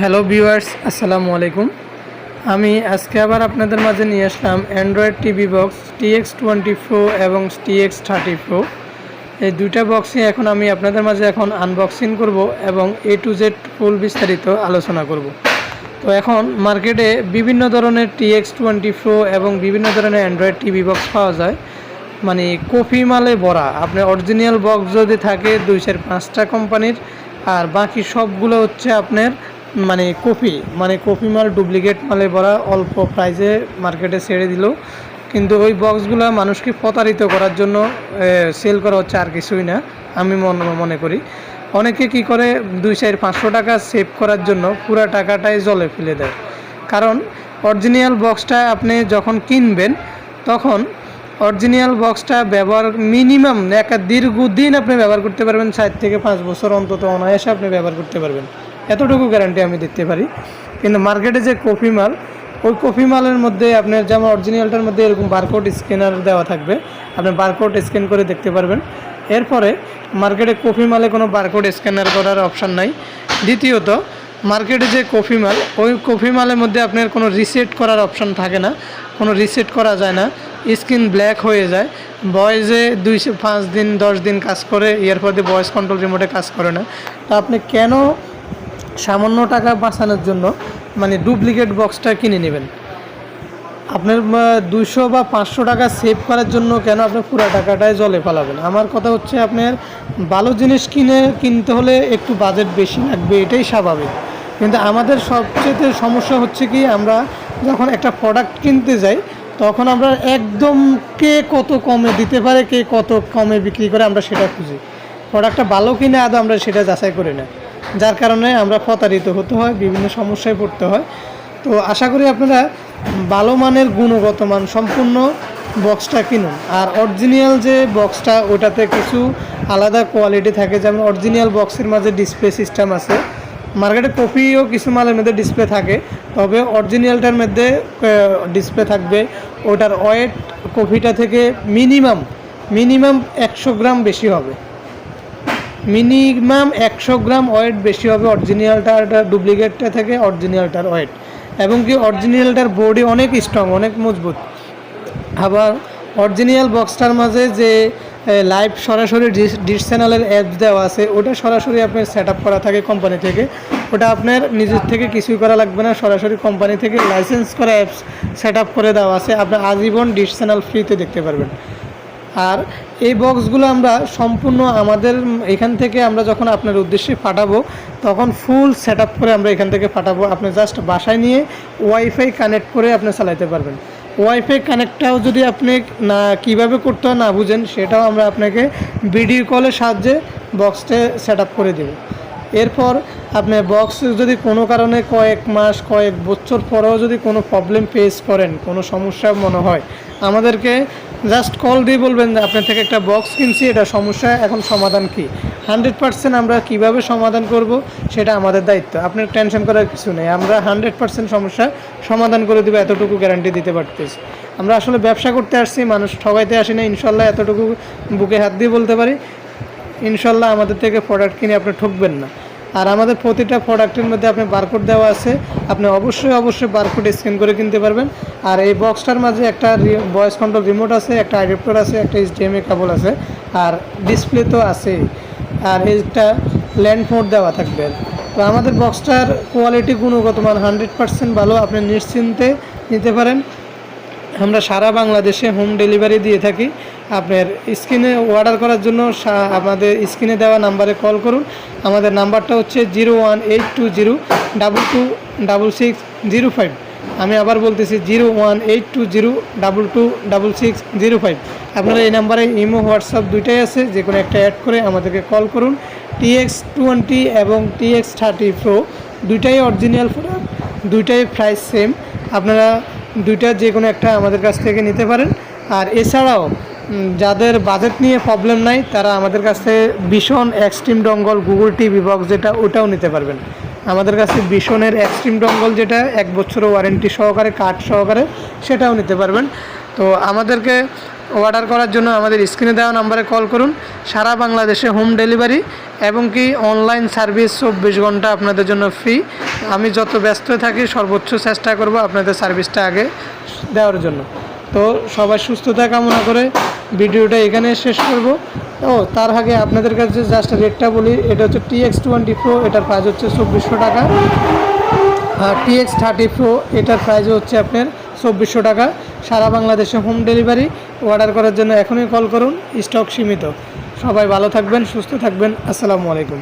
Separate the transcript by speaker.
Speaker 1: Hello viewers, আসসালামু আলাইকুম। আমি আজকে আবার আপনাদের মাঝে নিয়ে আসলাম Android TV box TX twenty pro এবং টিএক্স থার্টি প্রো এই দুইটা বক্সই এখন আমি আপনাদের মাঝে এখন আনবক্সিং করব এবং এ টু জেড ফুল বিস্তারিত আলোচনা করব। তো এখন মার্কেটে বিভিন্ন ধরনের টিএক্স টোয়েন্টি প্রো এবং বিভিন্ন ধরনের অ্যান্ড্রয়েড টিভি বক্স পাওয়া যায়। মানে কপি মালে ভরা। আপনার অরিজিনাল বক্স যদি থাকে দুই চার পাঁচটা কোম্পানির আর বাকি সবগুলো হচ্ছে আপনার মানে কপি মানে কপি মাল ডুপ্লিকেট মালে ভরা অল্প প্রাইসে মার্কেটে ছেড়ে দিল। কিন্তু ওই বক্সগুলো মানুষকে প্রতারিত করার জন্য সেল করা হচ্ছে আর কিছুই না, আমি মনে মনে করি। অনেকে কি করে, দুই, চার, পাঁচশো টাকা সেভ করার জন্য পুরো টাকাটাই জলে ফেলে দেয়। কারণ অরিজিনাল বক্সটা আপনি যখন কিনবেন, তখন অরিজিনাল বক্সটা ব্যবহার মিনিমাম এক, দীর্ঘদিন আপনি ব্যবহার করতে পারবেন চার থেকে পাঁচ বছর অন্তত অনায়াসে আপনি ব্যবহার করতে পারবেন। এতটুকু গ্যারান্টি আমি দিতে পারি। কিন্তু মার্কেটে যে কপি মাল, ওই কপি মালের মধ্যে আপনার যেমন অরিজিনালটার মধ্যে এরকম বারকোড স্ক্যানার দেওয়া থাকবে, আপনি বারকোড স্ক্যান করে দেখতে পারবেন। এরপরে মার্কেটে কপি মালে কোনো বারকোড স্ক্যানার করার অপশান নাই। দ্বিতীয়ত মার্কেটে যে কফি মাল, ওই কফি মালের মধ্যে আপনার কোনো রিসেট করার অপশান থাকে না। কোনো রিসেট করা যায় না। স্ক্রিন ব্ল্যাক হয়ে যায়। বয়েজে দুইশো পাঁচ দিন, দশ দিন কাজ করে এরপর দিয়ে ভয়েস কন্ট্রোল রিমোটে কাজ করে না। তো আপনি কেন সামান্য টাকা বাঁচানোর জন্য মানে ডুপ্লিকেট বক্সটা কিনে নেবেন। আপনার দুশো বা পাঁচশো টাকা সেভ করার জন্য কেন আপনি পুরো টাকাটাই জলে ফেলাবেন? আমার কথা হচ্ছে আপনার ভালো জিনিস কিনে, কিনতে হলে একটু বাজেট বেশি লাগবে, এটাই স্বাভাবিক। কিন্তু আমাদের সবচেয়ে সমস্যা হচ্ছে কি, আমরা যখন একটা প্রোডাক্ট কিনতে যাই, তখন আমরা একদম কে কত কমে দিতে পারে, কে কত কমে বিক্রি করে আমরা সেটা খুঁজি। প্রোডাক্টটা ভালো কিনে আদৌ আমরা সেটা যাচাই করি না। যার কারণে আমরা প্রতারিত হতে হয়, বিভিন্ন সমস্যায় পড়তে হয়। তো আশা করি আপনারা ভালো মানের গুণগত মান সম্পূর্ণ বক্সটা কিনুন। আর অরিজিনাল যে বক্সটা, ওটাতে কিছু আলাদা কোয়ালিটি থাকে। যেমন অরিজিনাল বক্সের মাঝে ডিসপ্লে সিস্টেম আছে। মার্কেটে কপিও কিছু মালের মধ্যে ডিসপ্লে থাকে। তবে অরিজিনালটার মধ্যে ডিসপ্লে থাকবে ওটার ওয়েট কপিটা থেকে মিনিমাম মিনিমাম একশো গ্রাম বেশি হবে। মিনিমাম একশো গ্রাম ওয়েট বেশি হবে অরিজিনালটার ডুপ্লিকেটটা থেকে অরিজিনালটার ওয়েট। এবং কি অরিজিনালটার বডি অনেক স্ট্রং অনেক মজবুত। আবার অরিজিনাল বক্সটার মাঝে যে লাইভ সরাসরি ডিশ চ্যানেলের অ্যাপস দেওয়া আছে, ওটা সরাসরি আপনার সেট করা থাকে কোম্পানি থেকে। ওটা আপনার নিজের থেকে কিছুই করা লাগবে না, সরাসরি কোম্পানি থেকে লাইসেন্স করা অ্যাপস সেট করে দেওয়া আছে। আপনার আজীবন ডিশ চ্যানেল ফ্রিতে দেখতে পারবেন। আর এই বক্সগুলো আমরা সম্পূর্ণ আমাদের এখান থেকে আমরা যখন আপনার উদ্দেশ্যে ফাটাবো তখন ফুল সেট করে আমরা এখান থেকে ফাটাবো আপনি জাস্ট বাসায় নিয়ে ওয়াইফাই কানেক্ট করে আপনি চালাইতে পারবেন। ওয়াইফাই কানেক্টটাও যদি আপনি না, কীভাবে করতে হয় না বুঝেন, সেটাও আমরা আপনাকে ভিডিও কলের সাহায্যে বক্সটা সেট করে দেব। এরপর আপনি বক্স যদি কোনো কারণে কয়েক মাস, কয়েক বছর পরেও যদি কোনো প্রবলেম ফেস করেন, কোনো সমস্যা মনে হয়, আমাদেরকে জাস্ট কল দিয়ে বলবেন যে আপনার থেকে একটা বক্স কিনছি, এটা সমস্যা, এখন সমাধান কি? হান্ড্রেড পার্সেন্ট আমরা কীভাবে সমাধান করব, সেটা আমাদের দায়িত্ব। আপনার টেনশন করার কিছু নেই। আমরা হান্ড্রেড পার্সেন্ট সমস্যা সমাধান করে দেবো, এতটুকু গ্যারান্টি দিতে পারতেছি। আমরা আসলে ব্যবসা করতে আসছি, মানুষ ঠগাইতে আসি না, ইনশাল্লাহ এতটুকু বুকে হাত দিয়ে বলতে পারি। ইনশাল্লাহ আমাদের থেকে প্রোডাক্ট কিনে আপনি ঠকবেন না। আর আমাদের প্রতিটা প্রোডাক্টের মধ্যে আপনি বারকোড দেওয়া আছে, আপনি অবশ্যই অবশ্যই বারকোড স্ক্যান করে কিনতে পারবেন। আর এই বক্সটার মাঝে একটা ভয়েস কন্ট্রোল রিমোট আছে, একটা অ্যাডাপ্টার আছে, একটা এইচডিএমএ কেবল আছে, আর ডিসপ্লে তো আছেই। আর এইটা ল্যান্ড মোড দেওয়া থাকবে। তো আমাদের বক্সটার কোয়ালিটি গুণগত মান হান্ড্রেড পার্সেন্ট ভালো, আপনি নিশ্চিন্তে নিতে পারেন। আমরা সারা বাংলাদেশে হোম ডেলিভারি দিয়ে থাকি। আপনার স্ক্রিনে অর্ডার করার জন্য আমাদের স্ক্রিনে দেওয়া নাম্বারে কল করুন। আমাদের নাম্বারটা হচ্ছে zero one eight two zero double two double six zero five আমি আবার বলতেছি zero one eight two zero double two double six zero five আপনারা এই নাম্বারে ইমো, হোয়াটসঅ্যাপ দুইটাই আছে যে কোনো একটা অ্যাড করে আমাদেরকে কল করুন। টিএক্স টোয়েন্টি এবং টিএক্স থার্টি প্রো দুইটাই অরিজিনাল প্রোডাক্ট দুইটাই প্রাইস সেম আপনারা দুইটা যে কোনো একটা আমাদের কাছ থেকে নিতে পারেন। আর এছাড়াও যাদের বাজেট নিয়ে প্রবলেম নাই, তারা আমাদের কাছে ভীষণ extreme dongle Google TV box যেটা, ওটাও নিতে পারবেন। আমাদের কাছে ভীষণের এক্সট্রিম ডঙ্গল যেটা, এক বছরের ওয়ারেন্টি সহকারে কার্ড সহকারে, সেটাও নিতে পারবেন। তো আমাদেরকে অর্ডার করার জন্য আমাদের স্ক্রিনে দেওয়া নাম্বারে কল করুন। সারা বাংলাদেশে হোম ডেলিভারি এবং কি অনলাইন সার্ভিস চব্বিশ ঘণ্টা আপনাদের জন্য ফ্রি আমি যত ব্যস্ত থাকি, সর্বোচ্চ চেষ্টা করব আপনাদের সার্ভিসটা আগে দেওয়ার জন্য। তো সবাই সুস্থতা কামনা করে ভিডিওটা এখানে শেষ করব। ও, তার আগে আপনাদের কাছে জাস্ট রেটটা বলি, এটা হচ্ছে টি এক্স টোয়েন্টি প্রো এটার প্রাইস হচ্ছে চব্বিশশো টাকা। আর টিএক্স থার্টি প্রো এটার প্রাইস হচ্ছে আপনার চব্বিশশো টাকা। সারা বাংলাদেশে হোম ডেলিভারি অর্ডার করার জন্য এখনই কল করুন স্টক সীমিত। সবাই ভালো থাকবেন, সুস্থ থাকবেন, আসসালামু আলাইকুম।